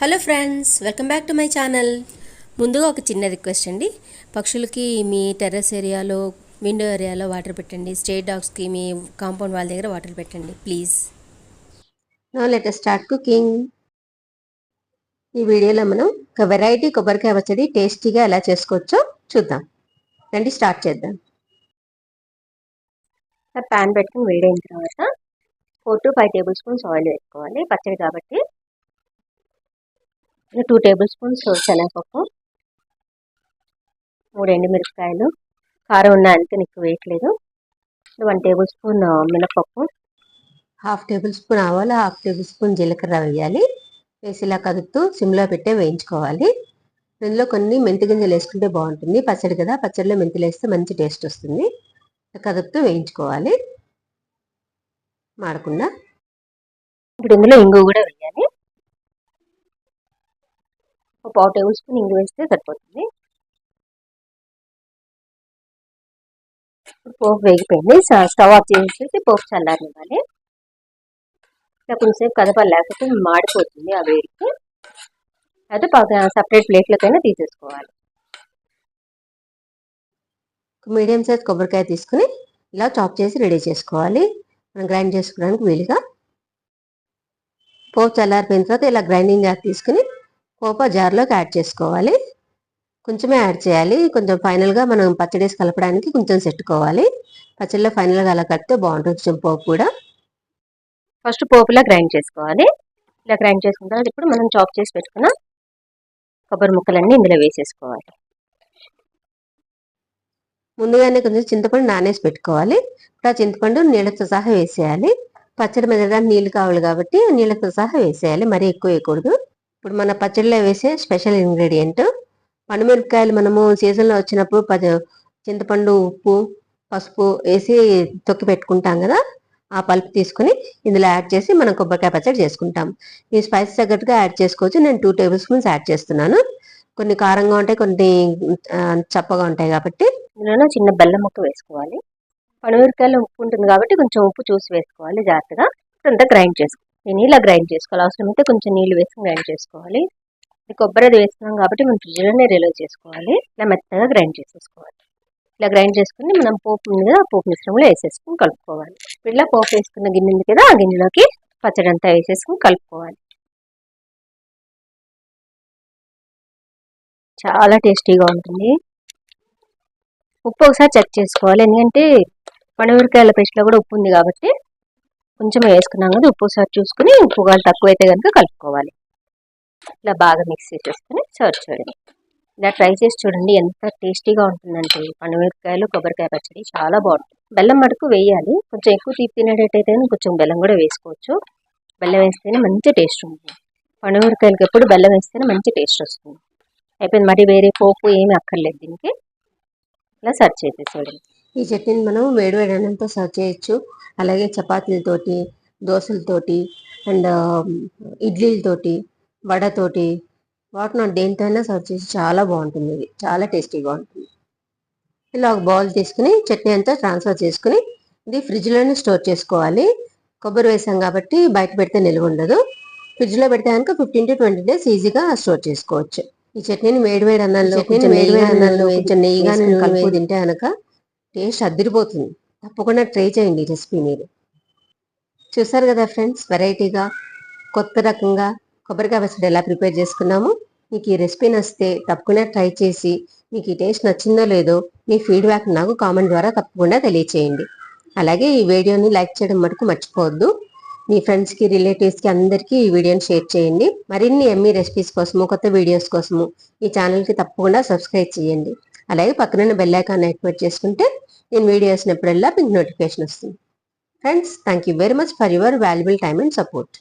Hello friends welcome back to my channel. ముందుగా ఒక చిన్న రిక్వెస్ట్ అండి. పక్షులకి మీ టెర్రస్ ఏరియాలో విండో ఏరియాలో వాటర్ పెట్టండి. స్టేట్ డాగ్స్కి మీ కాంపౌండ్ వాళ్ళ దగ్గర వాటర్ పెట్టండి please. Now let start cooking ఈ వీడియోలో మనం ఒక వెరైటీ కొబ్బరికాయ పచ్చడి టేస్టీగా ఎలా చేసుకోవచ్చో చూద్దాం. రండి స్టార్ట్ చేద్దాం. ప్యాన్ పెట్టుకుని వేడైన తర్వాత four to five tablespoons oil వేసుకోవాలి పచ్చడి కాబట్టి. టూ టేబుల్ స్పూన్స్ శనగపప్పు మూడు ఎండుమిరపకాయలు కారం ఉన్న అందుకని ఎక్కువ వేయట్లేదు. వన్ టేబుల్ స్పూన్ మినపప్పు. హాఫ్ టేబుల్ స్పూన్ ఆవాలు హాఫ్ టేబుల్ స్పూన్ జీలకర్ర వేయాలి. వేసి ఇలా కదుపుతూ సిమ్లో పెట్టే వేయించుకోవాలి. ఇందులో కొన్ని మెంతి గింజలు వేసుకుంటే బాగుంటుంది. పచ్చడి కదా పచ్చడిలో మెంతులు వేస్తే మంచి టేస్ట్ వస్తుంది. కదుపుతూ వేయించుకోవాలి. మాడకుండా. ఇప్పుడు ఇందులో ఇంగు కూడా ఒక పావు టేబుల్ స్పూన్ ఇంగు వేస్తే సరిపోతుంది. పోపు వేగిపోయింది. స్టవ్ ఆఫ్ చేసేసి పోపు చల్లారనివ్వాలి. ఇట్లా కొంచెంసేపు కదపాలి లేకపోతే మాడిపోతుంది ఆ వేడికి. అయితే సపరేట్ ప్లేట్లకైనా తీసేసుకోవాలి. మీడియం సైజ్ కొబ్బరికాయ తీసుకుని ఇలా చాప్ చేసి రెడీ చేసుకోవాలి. మనం గ్రైండ్ చేసుకోవడానికి వీలుగా. పోపు చల్లారిపోయిన తర్వాత ఇలా గ్రైండింగ్ జార్ తీసుకుని పోపు జార్లోకి యాడ్ చేసుకోవాలి. కొంచెమే యాడ్ చేయాలి. కొంచెం ఫైనల్గా మనం పచ్చడేసి కలపడానికి కొంచెం సెట్టుకోవాలి. పచ్చడిలో ఫైనల్గా అలా కలిపితే బాగుంటుంది. కొంచెం పోపు కూడా. ఫస్ట్ పోపులా గ్రైండ్ చేసుకోవాలి. ఇలా గ్రైండ్ చేసుకున్న తర్వాత ఇప్పుడు మనం చాప్ చేసి పెట్టుకున్న కొబ్బరి ముక్కలన్నీ ఇందులో వేసేసుకోవాలి. ముందుగానే కొంచెం చింతపండు నానేసి పెట్టుకోవాలి. ఇప్పుడు ఆ చింతపండు నీళ్ళతో సహా వేసేయాలి. పచ్చడి మెదడానికి నీళ్ళు కావాలి కాబట్టి నీళ్ళతో సహా వేసేయాలి. మరీ ఎక్కువ వేయకూడదు. ఇప్పుడు మన పచ్చడిలో వేసే స్పెషల్ ఇంగ్రీడియంట్ పండుమిరపకాయలు మనము సీజన్లో వచ్చినప్పుడు చింతపండు ఉప్పు పసుపు వేసి తొక్కి పెట్టుకుంటాం కదా ఆ పల్పు తీసుకుని ఇందులో యాడ్ చేసి మనం కొబ్బరికాయ పచ్చడి చేసుకుంటాం. ఈ స్పైస్ తగ్గట్టుగా యాడ్ చేసుకోవచ్చు. నేను టూ టేబుల్ స్పూన్స్ యాడ్ చేస్తున్నాను. కొన్ని కారంగా ఉంటాయి కొన్ని చప్పగా ఉంటాయి కాబట్టి. ఇందులో చిన్న బెల్లం ముక్క వేసుకోవాలి. పనిమిరకాయలు ఉప్పు ఉంటుంది కాబట్టి కొంచెం ఉప్పు చూసి వేసుకోవాలి జాగ్రత్తగా. అంతా గ్రైండ్ చేసుకోవాలి నేను ఇలా గ్రైండ్ చేసుకోవాలి. అవసరమైతే కొంచెం నీళ్ళు వేసి గ్రైండ్ చేసుకోవాలి. కొబ్బరి అది వేస్తున్నాం కాబట్టి మనం ఫ్రిడ్జ్లోనే రిలవ్ చేసుకోవాలి. ఇలా మెత్తగా గ్రైండ్ చేసేసుకోవాలి. ఇలా గ్రైండ్ చేసుకుని మనం పోపు మీద పోపు మిశ్రమంలో వేసేసుకుని కలుపుకోవాలి. ఇలా పోపు వేసుకున్న గిన్నె ఉంది కదా ఆ గిన్నెలోకి పచ్చడి అంతా వేసేసుకుని కలుపుకోవాలి. చాలా టేస్టీగా ఉంటుంది. ఉప్పు ఒకసారి చెక్ చేసుకోవాలి. ఎందుకంటే పనిమిరకాయల పేస్ట్లో కూడా ఉప్పు ఉంది కాబట్టి కొంచెం వేసుకున్నాం కదా ఉప్పు సార్ చూసుకుని ఉప్పు కాలు తక్కువ అయితే కనుక కలుపుకోవాలి. ఇలా బాగా మిక్స్ చేసేసుకుని సర్వ్ చేయండి ఇలా ట్రై చేసి చూడండి ఎంత టేస్టీగా ఉంటుందంటే. పనిమిరకాయలు కొబ్బరికాయ పచ్చడి చాలా బాగుంటుంది బెల్లం మటుకు వేయాలి. కొంచెం ఎక్కువ తీపి తినేటట్టయితే కొంచెం బెల్లం కూడా వేసుకోవచ్చు. బెల్లం వేస్తేనే మంచి టేస్ట్ ఉంటుంది. పనిమిరకాయలకి ఎప్పుడు బెల్లం వేస్తేనే మంచి టేస్ట్ వస్తుంది. అయిపోయింది. మరి వేరే పోపు ఏమి అక్కర్లేదు దీనికి. ఇలా సర్చ్ చేసేసేయండి. ఈ చట్నీని మనం వేడి వేడి అన్నంతో సర్వ్ చేయొచ్చు. అలాగే చపాతీలతోటి దోశలతోటి అండ్ ఇడ్లీలతోటి వడతోటి వాటిని దేంతో అయినా సర్వ్ చేసి చాలా బాగుంటుంది ఇది. చాలా టేస్టీగా ఉంటుంది. ఇలా ఒక బౌల్ తీసుకుని చట్నీ అంతా ట్రాన్స్ఫర్ చేసుకుని ఇది ఫ్రిడ్జ్లోనే స్టోర్ చేసుకోవాలి. కొబ్బరి వేసాం కాబట్టి బయట పెడితే నిల్వ ఉండదు ఫ్రిడ్జ్లో పెడితే కనుక ఫిఫ్టీన్ టు ట్వంటీ డేస్ ఈజీగా స్టోర్ చేసుకోవచ్చు. ఈ చట్నీని వేడి వేడి అన్నంలో వేడి వేడి అన్నంలో కొంచెం నెయ్యిగా కలుపు తింటే కనుక టేస్ట్ అద్దరిపోతుంది తప్పకుండా ట్రై చేయండి ఈ రెసిపీ మీరు. చూసారు కదా ఫ్రెండ్స్ వెరైటీగా కొత్త రకంగా కొబ్బరికాయ పచ్చడి ఎలా ప్రిపేర్ చేసుకున్నాము? మీకు ఈ రెసిపీ నచ్చితే తప్పకుండా ట్రై చేసి మీకు ఈ టేస్ట్ నచ్చిందో లేదో మీ ఫీడ్బ్యాక్ నాకు కామెంట్ ద్వారా తప్పకుండా తెలియచేయండి. అలాగే ఈ వీడియోని లైక్ చేయడం మటుకు మర్చిపోవద్దు. మీ ఫ్రెండ్స్కి రిలేటివ్స్కి అందరికీ ఈ వీడియోని షేర్ చేయండి. మరిన్ని ఎమ్మీ రెసిపీస్ కోసము కొత్త వీడియోస్ కోసము ఈ ఛానల్కి తప్పకుండా సబ్స్క్రైబ్ చేయండి. అలాగే పక్కన బెల్ ఐకాన్ యాక్టివేట్ చేసుకుంటే నేను వీడియో వేసినప్పుడల్లా మీకు నోటిఫికేషన్ వస్తుంది. Friends thank you very much for your valuable time and support